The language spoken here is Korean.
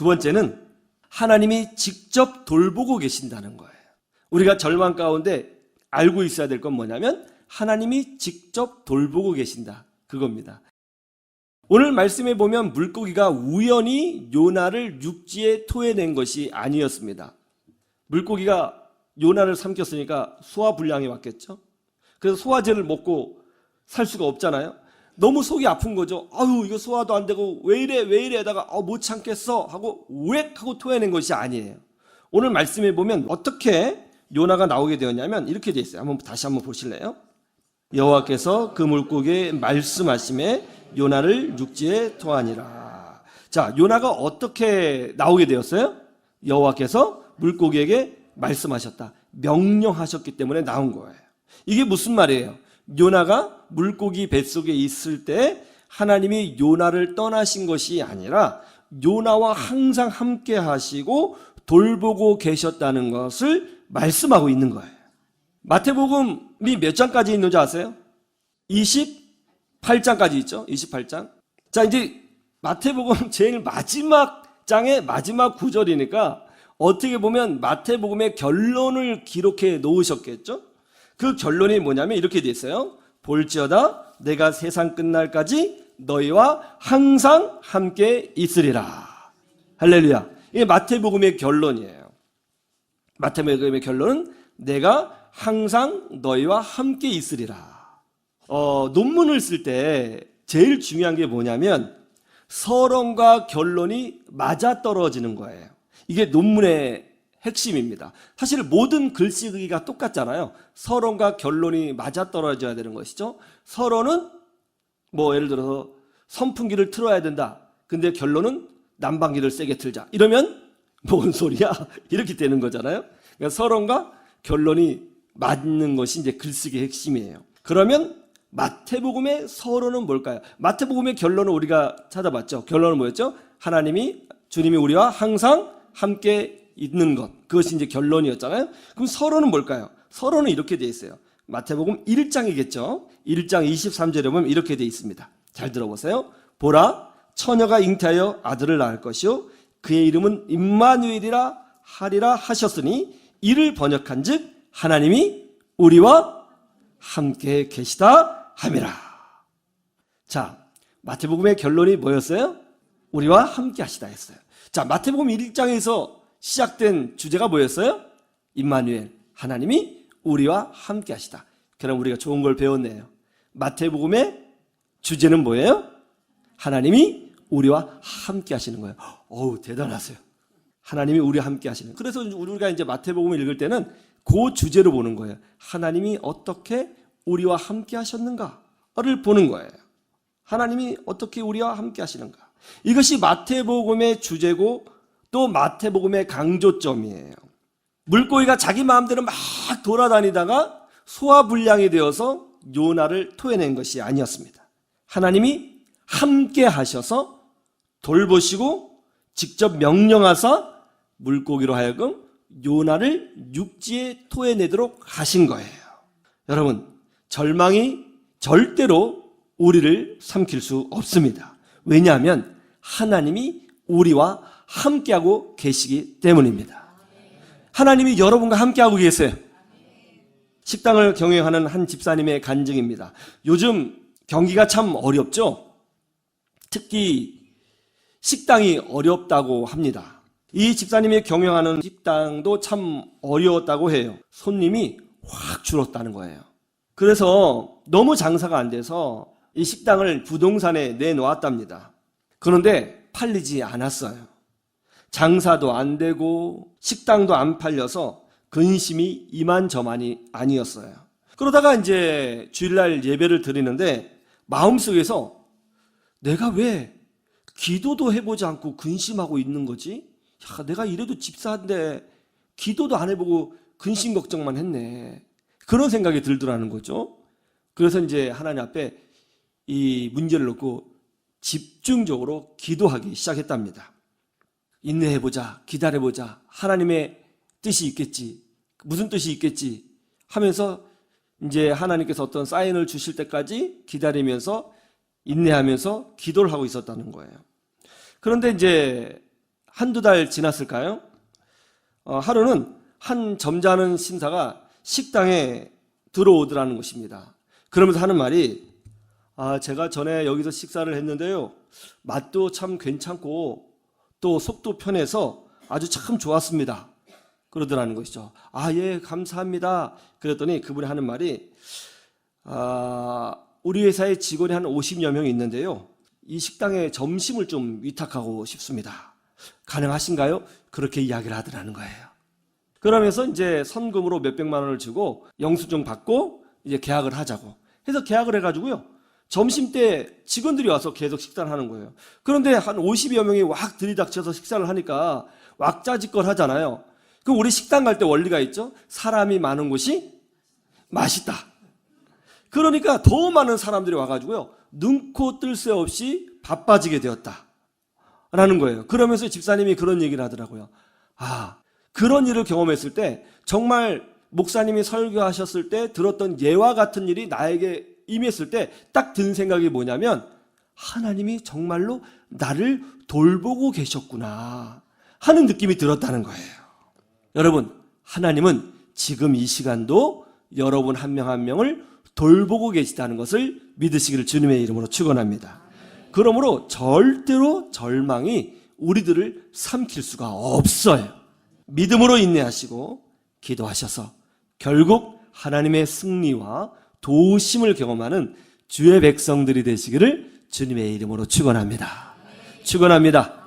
두 번째는 하나님이 직접 돌보고 계신다는 거예요. 우리가 절망 가운데 알고 있어야 될 건 뭐냐면 하나님이 직접 돌보고 계신다. 그겁니다. 오늘 말씀에 보면 물고기가 우연히 요나를 육지에 토해낸 것이 아니었습니다. 물고기가 요나를 삼켰으니까 소화 불량이 왔겠죠. 그래서 소화제를 먹고 살 수가 없잖아요. 너무 속이 아픈 거죠. 아유 이거 소화도 안 되고 왜 이래 왜 이래다가 어, 못 참겠어 하고 웩 하고 토해낸 것이 아니에요. 오늘 말씀에 보면 어떻게 요나가 나오게 되었냐면 이렇게 돼 있어요. 한번 다시 한번 보실래요? 여호와께서 그 물고기에 말씀하심에 요나를 육지에 토하니라. 자, 요나가 어떻게 나오게 되었어요? 여호와께서 물고기에게 말씀하셨다. 명령하셨기 때문에 나온 거예요. 이게 무슨 말이에요? 요나가 물고기 뱃속에 있을 때 하나님이 요나를 떠나신 것이 아니라 요나와 항상 함께 하시고 돌보고 계셨다는 것을 말씀하고 있는 거예요. 마태복음이 몇 장까지 있는지 아세요? 28장까지 있죠. 28장. 자, 이제 마태복음 제일 마지막 장의 마지막 구절이니까 어떻게 보면 마태복음의 결론을 기록해 놓으셨겠죠? 그 결론이 뭐냐면 이렇게 돼 있어요. 볼지어다 내가 세상 끝날까지 너희와 항상 함께 있으리라. 할렐루야. 이게 마태복음의 결론이에요. 마태복음의 결론은 내가 항상 너희와 함께 있으리라. 어, 논문을 쓸 때 제일 중요한 게 뭐냐면 서론과 결론이 맞아 떨어지는 거예요. 이게 논문의 핵심입니다. 사실 모든 글쓰기가 똑같잖아요. 서론과 결론이 맞아 떨어져야 되는 것이죠. 서론은 뭐 예를 들어서 선풍기를 틀어야 된다. 근데 결론은 난방기를 세게 틀자. 이러면 뭔 소리야? 이렇게 되는 거잖아요. 그러니까 서론과 결론이 맞는 것이 이제 글쓰기의 핵심이에요. 그러면 마태복음의 서론은 뭘까요? 마태복음의 결론은 우리가 찾아봤죠. 결론은 뭐였죠? 하나님이 주님이 우리와 항상 함께 있는 것. 그것이 이제 결론이었잖아요. 그럼 서론은 뭘까요? 서론은 이렇게 돼 있어요. 마태복음 1장이겠죠. 1장 23절에 보면 이렇게 돼 있습니다. 잘 들어보세요. 보라 처녀가 잉태하여 아들을 낳을 것이요 그의 이름은 임마누엘이라 하리라 하셨으니 이를 번역한즉 하나님이 우리와 함께 계시다 함이라. 자, 마태복음의 결론이 뭐였어요? 우리와 함께 하시다 했어요. 자, 마태복음 1장에서 시작된 주제가 뭐였어요? 임마누엘, 하나님이 우리와 함께 하시다. 그럼 우리가 좋은 걸 배웠네요. 마태복음의 주제는 뭐예요? 하나님이 우리와 함께 하시는 거예요. 어우, 대단하세요. 하나님이 우리와 함께 하시는. 그래서 우리가 이제 마태복음을 읽을 때는 그 주제로 보는 거예요. 하나님이 어떻게 우리와 함께 하셨는가를 보는 거예요. 하나님이 어떻게 우리와 함께 하시는가. 이것이 마태복음의 주제고 또 마태복음의 강조점이에요. 물고기가 자기 마음대로 막 돌아다니다가 소화불량이 되어서 요나를 토해낸 것이 아니었습니다. 하나님이 함께 하셔서 돌보시고 직접 명령하사 물고기로 하여금 요나를 육지에 토해내도록 하신 거예요. 여러분, 절망이 절대로 우리를 삼킬 수 없습니다. 왜냐하면 하나님이 우리와 함께하고 계시기 때문입니다. 하나님이 여러분과 함께하고 계세요. 식당을 경영하는 한 집사님의 간증입니다. 요즘 경기가 참 어렵죠? 특히 식당이 어렵다고 합니다. 이 집사님이 경영하는 식당도 참 어려웠다고 해요. 손님이 확 줄었다는 거예요. 그래서 너무 장사가 안 돼서 이 식당을 부동산에 내놓았답니다. 그런데 팔리지 않았어요. 장사도 안 되고 식당도 안 팔려서 근심이 이만저만이 아니었어요. 그러다가 이제 주일날 예배를 드리는데 마음속에서 내가 왜 기도도 해보지 않고 근심하고 있는 거지? 야, 내가 이래도 집사인데 기도도 안 해보고 근심 걱정만 했네. 그런 생각이 들더라는 거죠. 그래서 이제 하나님 앞에 이 문제를 놓고 집중적으로 기도하기 시작했답니다. 인내해보자, 기다려보자, 하나님의 뜻이 있겠지, 무슨 뜻이 있겠지 하면서 이제 하나님께서 어떤 사인을 주실 때까지 기다리면서 인내하면서 기도를 하고 있었다는 거예요. 그런데 이제 한두 달 지났을까요? 어, 하루는 한 점잖은 신사가 식당에 들어오더라는 것입니다. 그러면서 하는 말이 아, 제가 전에 여기서 식사를 했는데요. 맛도 참 괜찮고 또 속도 편해서 아주 참 좋았습니다. 그러더라는 것이죠. 아, 예, 감사합니다. 그랬더니 그분이 하는 말이 아, 우리 회사에 직원이 한 50여 명 있는데요. 이 식당에 점심을 좀 위탁하고 싶습니다. 가능하신가요? 그렇게 이야기를 하더라는 거예요. 그러면서 이제 선금으로 몇백만 원을 주고 영수증 받고 이제 계약을 하자고 해서 계약을 해가지고요. 점심 때 직원들이 와서 계속 식사를 하는 거예요. 그런데 한 50여 명이 왁 들이닥쳐서 식사를 하니까 왁자지껄 하잖아요. 그럼 우리 식당 갈 때 원리가 있죠? 사람이 많은 곳이 맛있다. 그러니까 더 많은 사람들이 와가지고요. 눈코 뜰 새 없이 바빠지게 되었다. 라는 거예요. 그러면서 집사님이 그런 얘기를 하더라고요. 아, 그런 일을 경험했을 때 정말 목사님이 설교하셨을 때 들었던 예와 같은 일이 나에게 임했을 때 딱 든 생각이 뭐냐면 하나님이 정말로 나를 돌보고 계셨구나 하는 느낌이 들었다는 거예요. 여러분, 하나님은 지금 이 시간도 여러분 한명한 명을 돌보고 계시다는 것을 믿으시기를 주님의 이름으로 축원합니다. 그러므로 절대로 절망이 우리들을 삼킬 수가 없어요. 믿음으로 인내하시고 기도하셔서 결국 하나님의 승리와 도우심을 경험하는 주의 백성들이 되시기를 주님의 이름으로 축원합니다. 축원합니다.